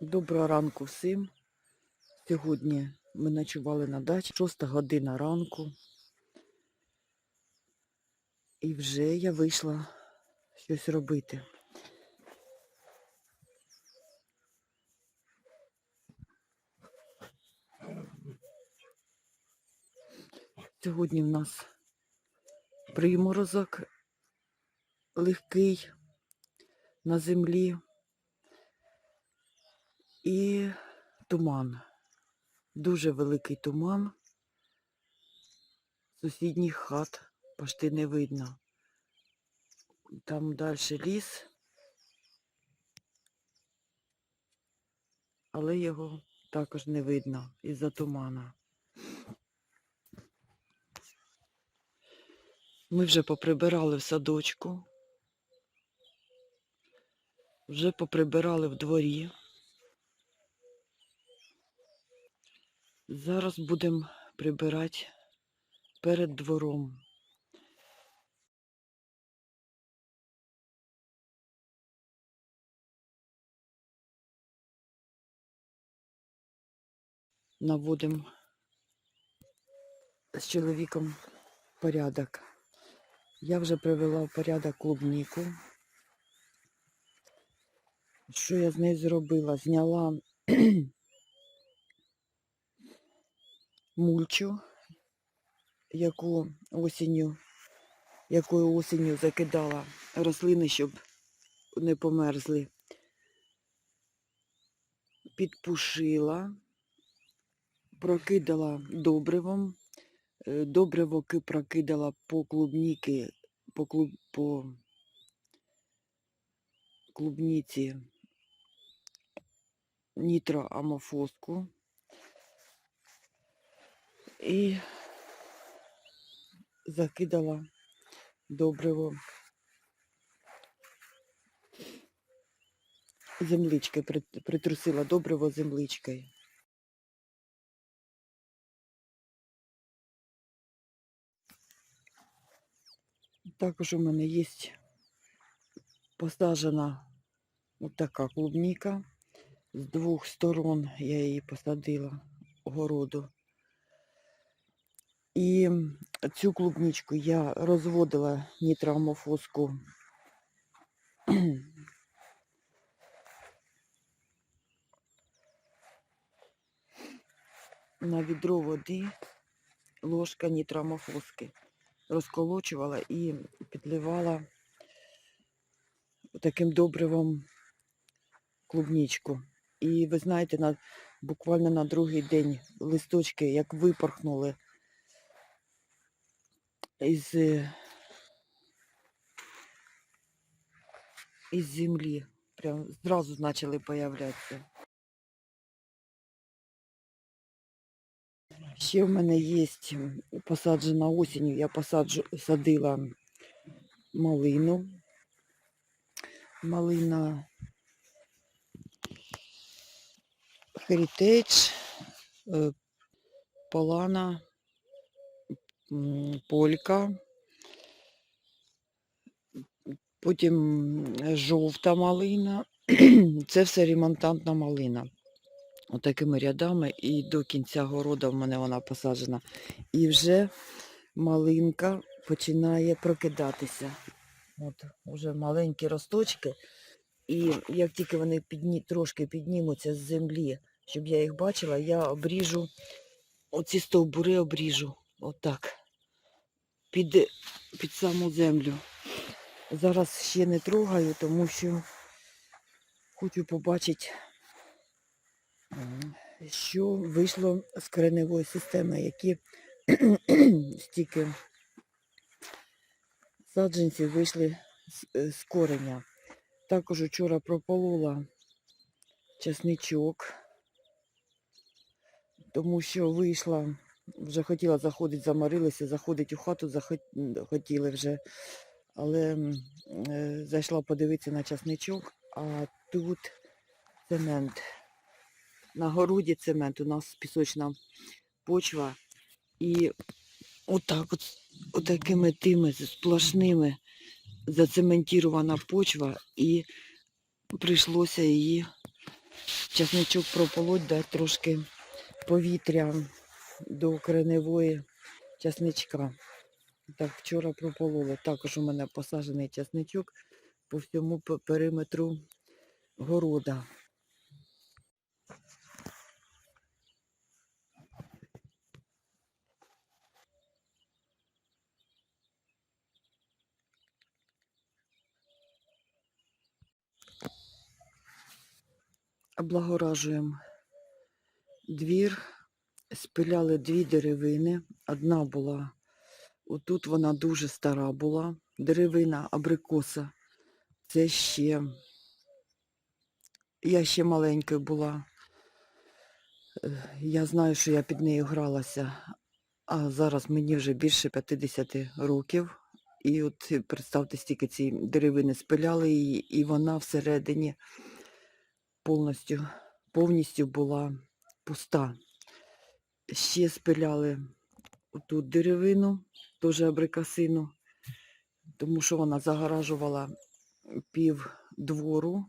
Доброго ранку всім. Сьогодні ми ночували на дачі, 6 година ранку. І вже я вийшла щось робити. Сьогодні в нас приморозок легкий на землі і туман. Дуже великий туман. Сусідніх хат почти не видно. Там далі ліс, але його також не видно із-за тумана. Ми вже поприбирали в садочку, вже поприбирали в дворі. Зараз будемо прибирати перед двором. Наводимо з чоловіком порядок. Я вже привела в порядок клубніку. Що я з нею зробила? Зняла мульчу, яку осінню, якою осінню закидала рослини, щоб не померзли. Підпушила, прокидала добривом. Е, Добриво ки прокидала по клубніки, по, клуб, по клубніці нітроамофоску. І закидала добриво землички, притрусила добриво земличкою. Також у мене є посаджена така клубніка. З двох сторон я її посадила городу. І цю клубничку я розводила нітроамофоску на відро води, ложка нітроамофоски. Розколочувала і підливала таким добривом клубничку. І ви знаєте, на, буквально на другий день листочки як випорхнули із, із землі. Прям зразу почали появлятися. Ще в мене є посаджена осінню, я посаджу, садила малину. Малина Heritage, е, Полана, Полька, потім е, жовта малина. Це все ремонтантна малина. Отакими рядами і до кінця города в мене вона посаджена. І вже малинка починає прокидатися. От вже маленькі росточки. І як тільки вони підні, трошки піднімуться з землі, щоб я їх бачила, я обріжу, оці стовбури обріжу. Отак. Під, під саму землю. Зараз ще не трогаю, тому що хочу побачити, що вийшло з кореневої системи, які стільки саджанців вийшли з, з кореня. Також вчора прополола чесничок, тому що вийшла, вже хотіла заходити, замарилася, заходить у хату, захот- хотіли вже, але е, зайшла подивитися на чесничок, а тут цемент. На городі цемент, у нас пісочна почва. І отак от, отакими тими сплошними зацементірована почва і прийшлося її часничок прополоть, дати трошки повітря до кореневої часничка. Так, вчора пропололи. Також у мене посаджений часничок по всьому периметру города. Облагоражуємо двір, спиляли дві деревини. Одна була, отут вона дуже стара була. Деревина абрикоса. Це ще, я ще маленькою була. Е, Я знаю, що я під нею гралася, а зараз мені вже більше 50 років. І от представте, стільки ці деревини спиляли її, і вона всередині повністю, повністю була пуста. Ще спиляли тут деревину, теж абрикосину, тому що вона загоражувала пів двору.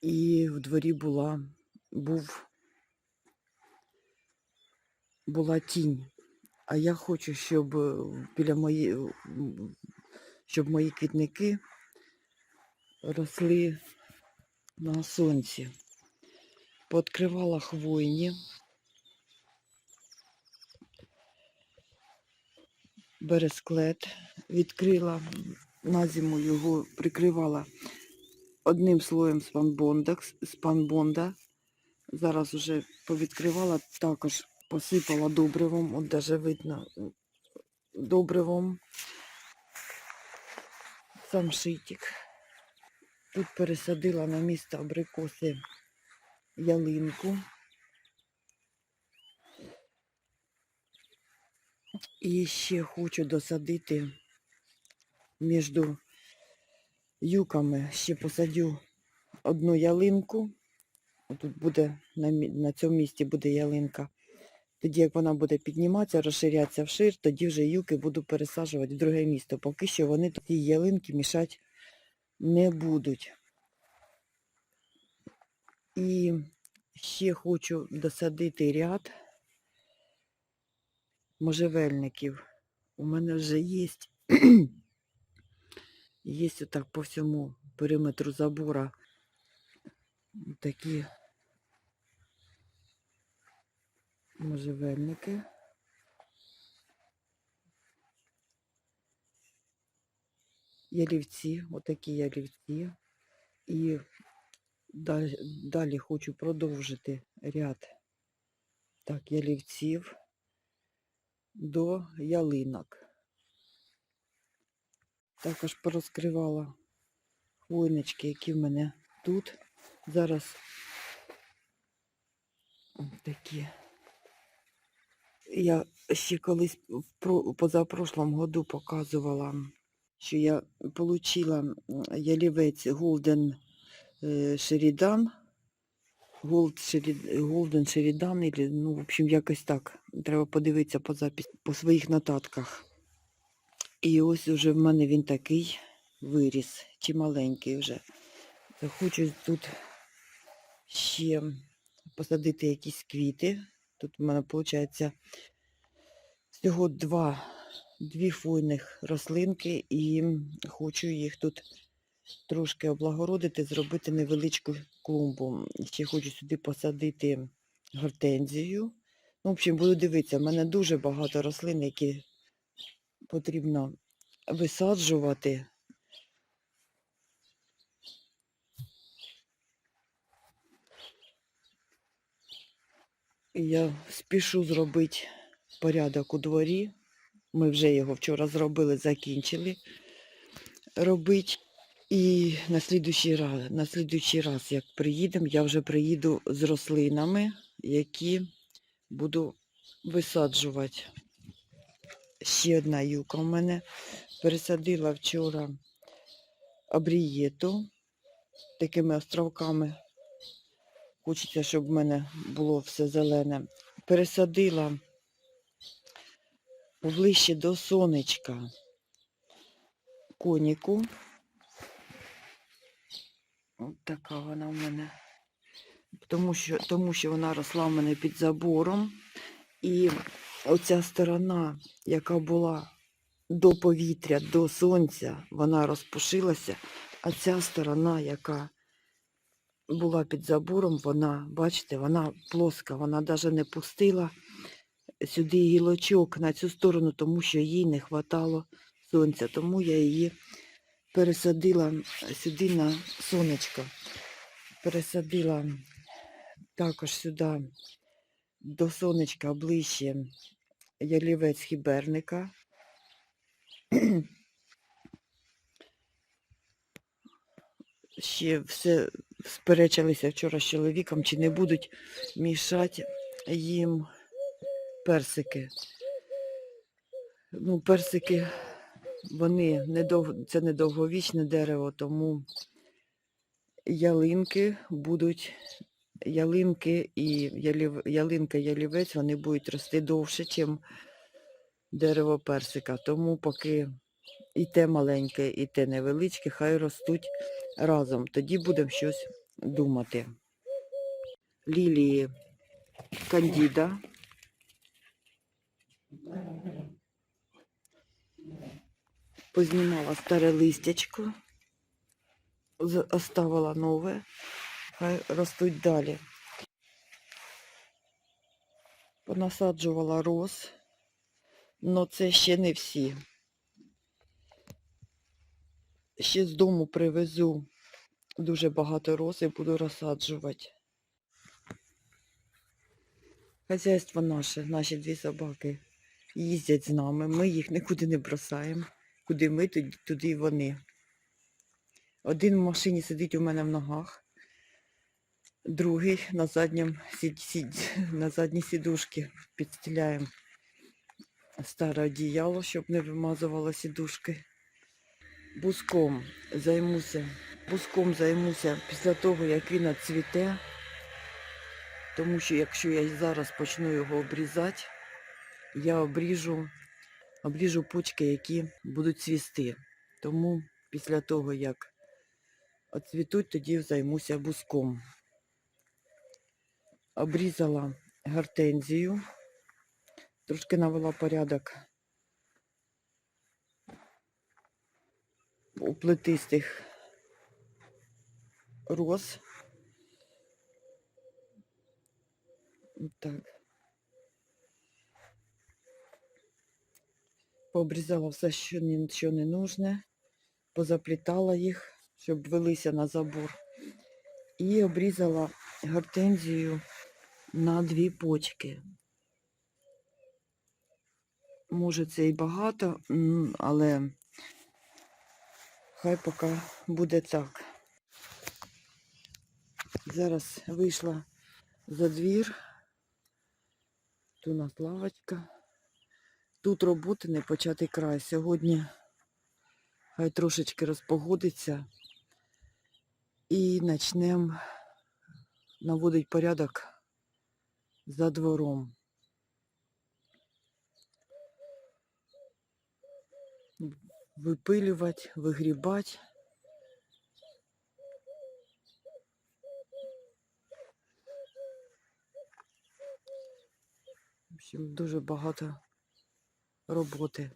І в дворі була, був, була тінь. А я хочу, щоб е, біля мої, щоб мої квітники росли на сонці. Пооткривала хвойні, бересклет, відкрила на зиму його, прикривала одним слоєм спанбонда. Зараз вже повідкривала, також посипала добривом, от даже видно добривом. Сам шитик. Тут пересадила на місце абрикоси ялинку. І ще хочу досадити між юками, ще посадю одну ялинку. Тут буде на, цьому місці буде ялинка. Тоді, як вона буде підніматися, розширятися вшир, тоді вже юки буду пересаджувати в друге місто. Поки що вони ті ялинки мішати не будуть. І ще хочу досадити ряд можжевельників. У мене вже є, є отак по всьому периметру забора такі можжевельники. Ялівці, отакі ялівці. І далі, далі хочу продовжити ряд так, ялівців до ялинок. Також порозкривала хвойнички, які в мене тут. Зараз такі. Я ще колись в позапрошлому году показувала, що я отримала ялівець Golden е, Sheridan. Gold Sheri- Golden Sheridan, ну, в общем, якось так. Треба подивитися по запис, по своїх нотатках. І ось уже в мене він такий виріс, чи маленький вже. Хочу тут ще посадити якісь квіти. Тут у мене виходить всього два, дві фуйних рослинки і хочу їх тут трошки облагородити, зробити невеличку клумбу. Ще хочу сюди посадити гортензію. Ну, в общем, буду дивитися, в мене дуже багато рослин, які потрібно висаджувати. Я спішу зробити порядок у дворі. Ми вже його вчора зробили, закінчили робити. І на слідуючий раз, на слідуючий раз, як приїдемо, я вже приїду з рослинами, які буду висаджувати. Ще одна юка у мене. Пересадила вчора абрієту такими островками. Хочеться, щоб в мене було все зелене. Пересадила поближче до сонечка. коніку. От така вона в мене. Тому що, тому що вона росла в мене під забором. І оця сторона, яка була до повітря, до сонця, вона розпушилася. А ця сторона, яка була під забором, вона, бачите, вона плоска, вона навіть не пустила сюди гілочок на цю сторону, тому що їй не хватало сонця. Тому я її пересадила сюди на сонечко. Пересадила також сюди до сонечка ближче ялівець хіберника. Ще все сперечалися вчора з чоловіком, чи не будуть мішати їм персики. Ну, персики, вони недов... це недовговічне дерево, тому ялинки будуть, ялинки і ялів... ялинка ялівець, вони будуть рости довше, ніж дерево персика. Тому поки і те маленьке, і те невеличке, хай ростуть разом. Тоді будемо щось думати. Лілії кандіда. Познімала старе листячко, оставила нове, хай ростуть далі. Понасаджувала роз, але це ще не всі. Ще з дому привезу дуже багато роз і буду розсаджувати. Хазяйство наше, наші дві собаки їздять з нами. Ми їх нікуди не бросаємо. Куди ми, туди, і вони. Один в машині сидить у мене в ногах, другий на заднім сід, сід, на задній сідушці підстеляємо старе одіяло, щоб не вимазувало сідушки. Буском займуся. Буском займуся після того, як він відцвіте. Тому що якщо я зараз почну його обрізати, я обріжу, обріжу почки, які будуть цвісти. Тому після того, як оцвітуть, тоді займуся буском. Обрізала гортензію, трошки навела порядок у плетистих роз. Так. Пообрізала все, що не, не нужне, позаплітала їх, щоб велися на забор. І обрізала гортензію на дві почки. Може, це і багато, але хай поки буде так. Зараз вийшла за двір. Тут у нас лавочка. Тут роботи не початий край. Сьогодні хай трошечки розпогодиться і почнемо наводити порядок за двором. Випилювати, вигрібати. В общем, дуже багато роботи.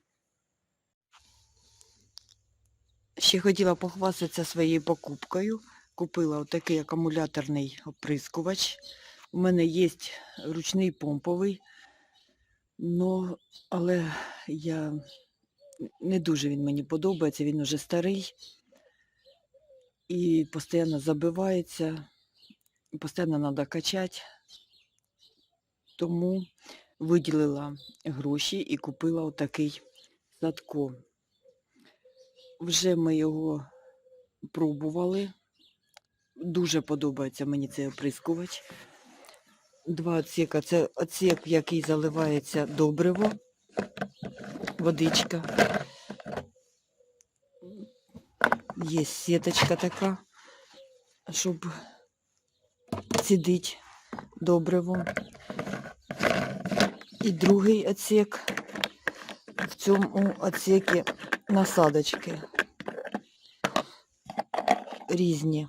Ще хотіла похвастатися своєю покупкою. Купила отакий акумуляторний оприскувач. У мене є ручний помповий, но, але я не дуже він мені подобається, він уже старий і постійно забивається, постійно треба качати. Тому виділила гроші і купила отакий садко. Вже ми його пробували. Дуже подобається мені цей оприскувач. Два отсіка. Це отсік, в який заливається добриво, водичка. Є сіточка така, щоб цідить добриво. І другий отсек. В цьому отсекі насадочки. різні.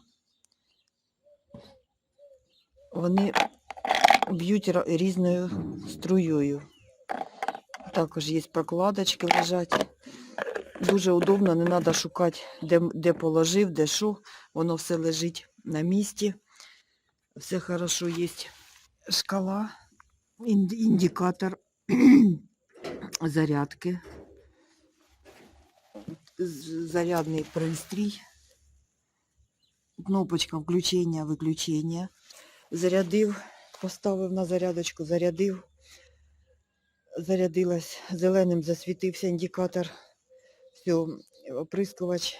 Вони б'ють різною струєю. Також є прокладочки лежать. Дуже удобно, не треба шукати, де, де положив, де що. Воно все лежить на місці. Все хорошо є. Шкала, індикатор зарядки, зарядний пристрій, кнопочка включення, виключення. Зарядив, поставив на зарядочку, зарядив. Зарядилась, зеленим засвітився індикатор. Все, оприскувач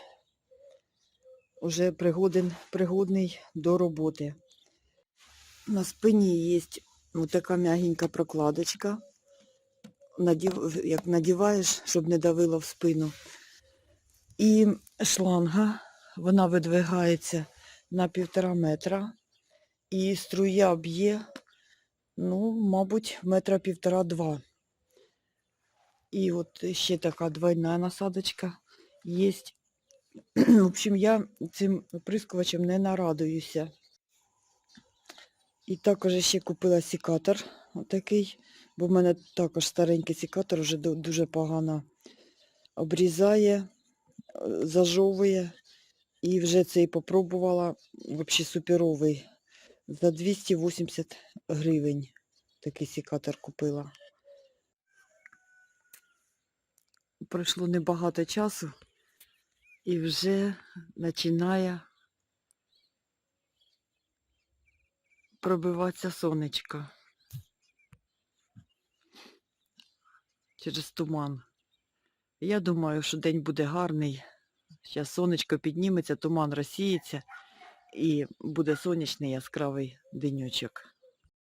уже пригоден, пригодний до роботи. На спині є така м'ягенька прокладочка. Надів, як надіваєш, щоб не давило в спину. І шланга, вона видвигається на півтора метра. І струя б'є, ну, мабуть, метра півтора-два. І от ще така двойна насадочка є. В общем, я цим оприскувачем не нарадуюся. І також ще купила секатор отакий, бо в мене також старенький секатор вже дуже погано обрізає, е, зажовує. І вже цей попробувала, взагалі суперовий. За 280 гривень такий секатор купила. Пройшло небагато часу і вже починає пробиватися сонечко через туман. Я думаю, що день буде гарний. Зараз сонечко підніметься, туман розсіється і буде сонячний яскравий денечок.